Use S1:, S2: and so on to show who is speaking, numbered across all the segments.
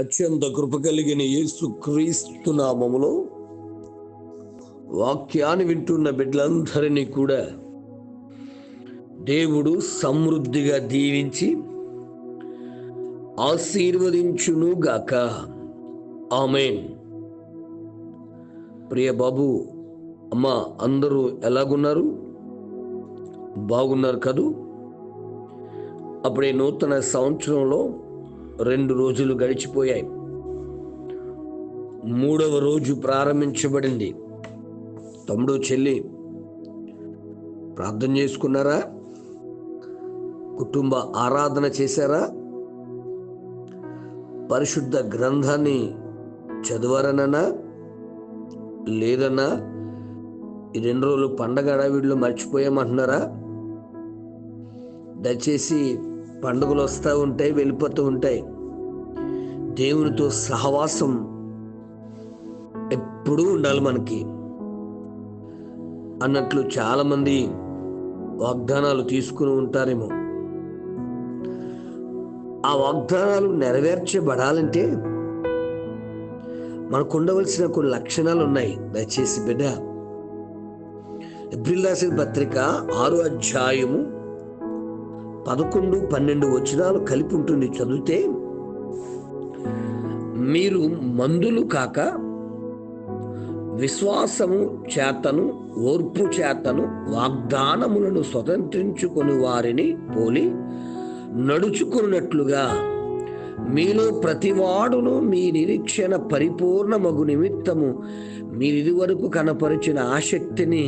S1: అత్యంత కృప కలిగిన యేసు క్రీస్తు నామములో వాక్యాన్ని వింటున్న బిడ్డలందరినీ కూడా దేవుడు సమృద్ధిగా దీవించి ఆశీర్వదించును గాక. ఆమెన్. ప్రియ బాబు అమ్మ అందరూ ఎలాగున్నారు? బాగున్నారు కదూ? అప్పుడే నూతన సంవత్సరంలో రెండు రోజులు గడిచిపోయాయి. మూడవ రోజు ప్రారంభించబడింది. తమ్ముడు చెల్లి ప్రార్థన చేసుకున్నారా? కుటుంబ ఆరాధన చేశారా? పరిశుద్ధ గ్రంథాన్ని చదవరనన్నా? లేదన్నా? ఈ రెండు రోజులు పండగ అడవిలో మర్చిపోయామంటున్నారా? దయచేసి పండుగలు వస్తూ ఉంటాయి వెళ్ళిపోతూ ఉంటాయి. దేవునితో సహవాసం ఎప్పుడూ ఉండాలి మనకి. అన్నట్లు చాలామంది వాగ్దానాలు తీసుకుని ఉంటారేమో. ఆ వాగ్దానాలు నెరవేర్చబడాలంటే మనకు ఉండవలసిన కొన్ని లక్షణాలు ఉన్నాయి. దయచేసి బిడ్డ ఏప్రిల్ రాసిన పత్రిక ఆరు అధ్యాయము పదకొండు పన్నెండు వచనాలు కలిపి ఉంటుంది చదివితే మీరు మందులు కాక విశ్వాసము చేతను ఓర్పు చేతను వాగ్దానములను స్వతంత్రించుకొని వారిని పోలి నడుచుకున్నట్లుగా మీలో ప్రతివాడును మీ నిరీక్షణ పరిపూర్ణమగు నిమిత్తము మీరు ఇదివరకు కనపరిచిన ఆసక్తిని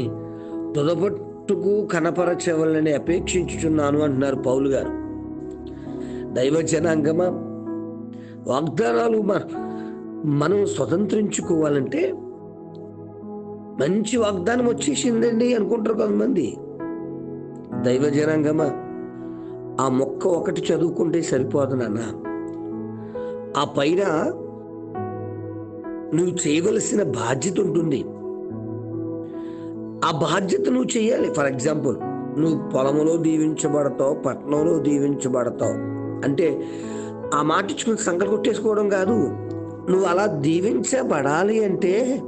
S1: తుదపట్టుకు కనపరచవలని అపేక్షించుచున్నాను అంటున్నారు పౌలు గారు. దైవ జనాంగమా వాగ్దానాలు మనం స్వతంత్రించుకోవాలంటే మంచి వాగ్దానం వచ్చేసిందండి అనుకుంటారు కొంతమంది. దైవ జనాంగమా ఆ మొక్క ఒకటి చదువుకుంటే సరిపోదు నాన్న. ఆ పైన నువ్వు చేయవలసిన బాధ్యత ఉంటుంది. ఆ బాధ్యత నువ్వు చేయాలి ఫర్ ఎగ్జాంపుల్ నువ్వు పొలంలో దీవించబడతావు పట్టణంలో దీవించబడతావు. అంటే ఆ మాట ఇచ్చుకుని సంకట కొట్టేసుకోవడం కాదు. నువ్వు అలా దీవించబడాలి అంటే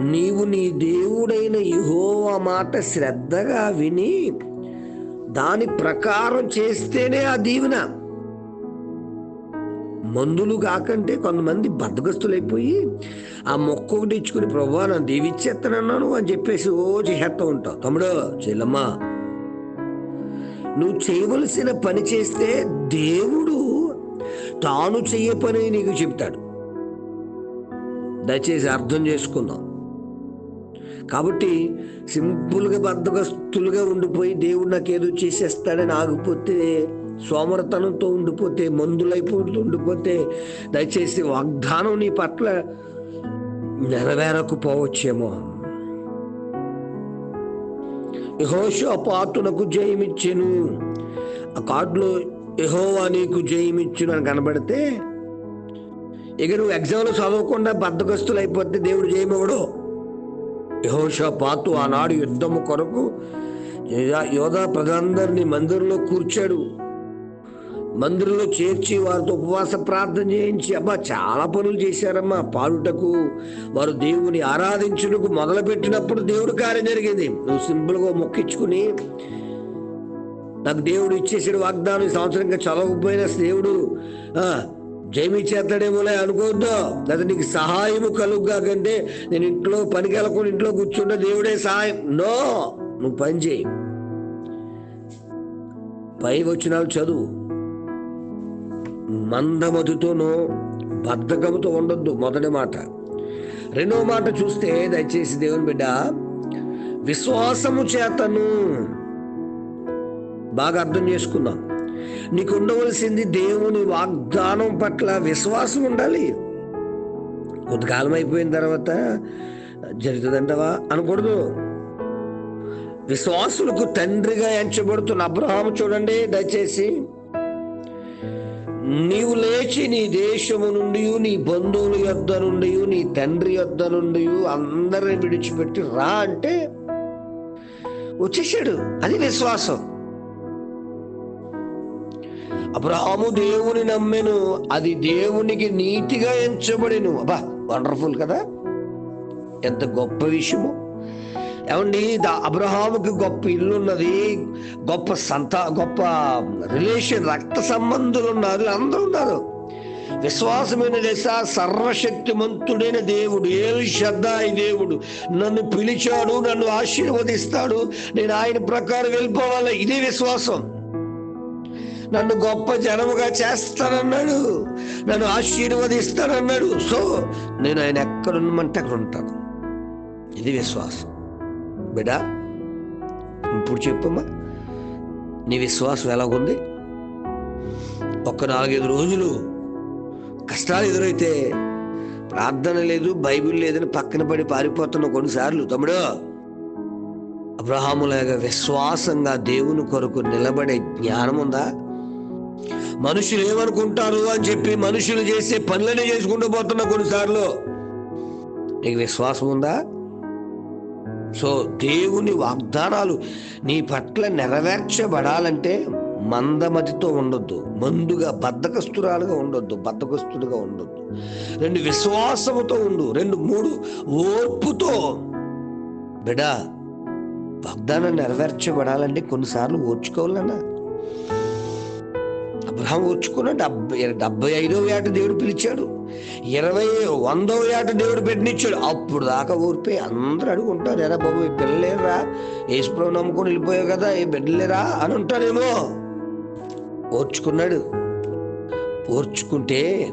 S1: నీవు నీ దేవుడైన యహోవా మాట శ్రద్ధగా విని దాని ప్రకారం చేస్తేనే ఆ దీవెన. మందులు కాకంటే కొంతమంది బద్దగస్తులైపోయి ఆ మొక్క ఒకటి ఇచ్చుకుని ప్రభా నన్ను దీవిచ్చేస్తానన్నాను అని చెప్పేసి ఓ చేస్తూ ఉంటావు తమ్ముడు చెల్లమ్మా నువ్వు చేయవలసిన పని చేస్తే దేవుడు తాను చెయ్య పని నీకు చెప్తాడు. దయచేసి అర్థం చేసుకుందాం. కాబట్టి సింపుల్గా బద్దగస్తులుగా ఉండిపోయి దేవుడు నాకు ఏదో చేసేస్తాడని ఆగిపోతే సోమరతనంతో ఉండిపోతే మందులైపోతూ ఉండిపోతే దయచేసి వాగ్దానం నీ పట్ల నెరవేరకపోవచ్చేమో యహోషపాతునకు జయమిచ్చెను. ఆ కార్డులో యహోవా నీకు జయమిచ్చును అని కనబడితే ఇక నువ్వు ఎగ్జామ్లో చదవకుండా బద్దగస్తులు అయిపోతే దేవుడు జయమవడు యహోషపాతు ఆనాడు యుద్ధము కొరకు యోధా ప్రజలందరినీ మందిరంలో కూర్చాడు. మందిరంలో చేర్చి వారితో ఉపవాస ప్రార్థన చేయించి అబ్బా చాలా పనులు చేశారమ్మా. పాడుటకు వారు దేవుని ఆరాధించుటకు మొదలుపెట్టినప్పుడు దేవుడు కార్యం జరిగింది. నువ్వు సింపుల్గా మొక్కించుకుని నాకు దేవుడు ఇచ్చేసాడు వాగ్దానం సంవత్సరం సంవత్సరంగా చదవకపోయినా దేవుడు జైమి చేస్తాడేమోలే అనుకోవద్దు. లేదా నీకు సహాయము కలుగుగా కంటే నేను ఇంట్లో పనికి వెళ్ళకుండా ఇంట్లో కూర్చుంటే దేవుడే సహాయం. నో నువ్వు పని చేయి. పై వచ్చినాలు చదువు. మందమతితోనో బద్ధకముతో ఉండొద్దు మొదటి మాట. రెండవ మాట చూస్తే దయచేసి దేవుని బిడ్డ విశ్వాసము చేతను. బాగా అర్థం చేసుకుందాం. నీకు ఉండవలసింది దేవుని వాగ్దానం పట్ల విశ్వాసం ఉండాలి. కొంతకాలం అయిపోయిన తర్వాత జరుగుతుందంటవా? అనకూడదు. విశ్వాసులకు తండ్రిగా ఎంచబడుతున్న అబ్రహాము చూడండి దయచేసి. నీవు లేచి నీ దేశము నుండి నీ బంధువుల యొద్ద నుండి నీ తండ్రి యొద్ద నుండి అందరిని విడిచిపెట్టి రా అంటే వచ్చేసాడు. అది విశ్వాసం. అబ్రహాము దేవుని నమ్మెను. అది దేవునికి నీతిగా ఎంచబడిను. అబ్బా వండర్ఫుల్ కదా? ఎంత గొప్ప విషయము. ఏమండి అబ్రహాముకి గొప్ప ఇల్లు ఉన్నది గొప్ప సంత గొప్ప రిలేషన్ రక్త సంబంధులు ఉన్నారు అందరూ ఉన్నారు. విశ్వాసమైన దశ సర్వశక్తిమంతుడైన దేవుడు ఏలు శ్రద్ధాయి దేవుడు నన్ను పిలిచాడు నన్ను ఆశీర్వదిస్తాడు నేను ఆయన ప్రకారం వెళ్ళిపోవాలి ఇదే విశ్వాసం. నన్ను గొప్ప జనముగా చేస్తానన్నాడు నన్ను ఆశీర్వదిస్తానన్నాడు. సో నేను ఆయన ఎక్కడ అక్కడ ఉంటాను. ఇది విశ్వాసం. బిడా ఇప్పుడు చెప్పమ్మా నీ విశ్వాసం ఎలాగుంది? ఒక నాలుగైదు రోజులు కష్టాలు ఎదురైతే ప్రార్థన లేదు బైబిల్ లేదని పక్కన పడి పారిపోతున్న కొన్నిసార్లు తమ్ముడు అబ్రహాములాగా విశ్వాసంగా దేవుని కొరకు నిలబడే జ్ఞానం ఉందా? మనుషులు ఏమనుకుంటారు అని చెప్పి మనుషులు చేసే పనులనే చేసుకుంటూ పోతున్న కొన్నిసార్లు. నీకు విశ్వాసం ఉందా? సో దేవుని వాగ్దానాలు నీ పట్ల నెరవేర్చబడాలంటే మందమతితో ఉండొద్దు. మందుగా బద్ధకస్తురాలుగా ఉండొద్దు. బద్ధకస్తుడుగా ఉండొద్దు. రెండు విశ్వాసముతో ఉండు. రెండు మూడు ఓర్పుతో. బిడా వాగ్దానం నెరవేర్చబడాలంటే కొన్నిసార్లు ఓర్చుకోవాలన్నా. అబ్రహం ఓర్చుకున్న డెబ్బై డెబ్బై ఐదో ఏట దేవుడు పిలిచాడు. ఇరవై వందో ఏట దేవుడు పెట్టినిచ్చాడు. అప్పుడు దాకా ఊరిపోయి అందరూ అడుగుంటారు ఎరా బాబు ఈ పిల్లలేరా యేసుప్రభు నమ్ముకొని వెళ్ళిపోయావు కదా ఈ బిడ్డలేరా అని ఉంటారేమో. ఓర్చుకున్నాడు. ఓర్చుకుంటే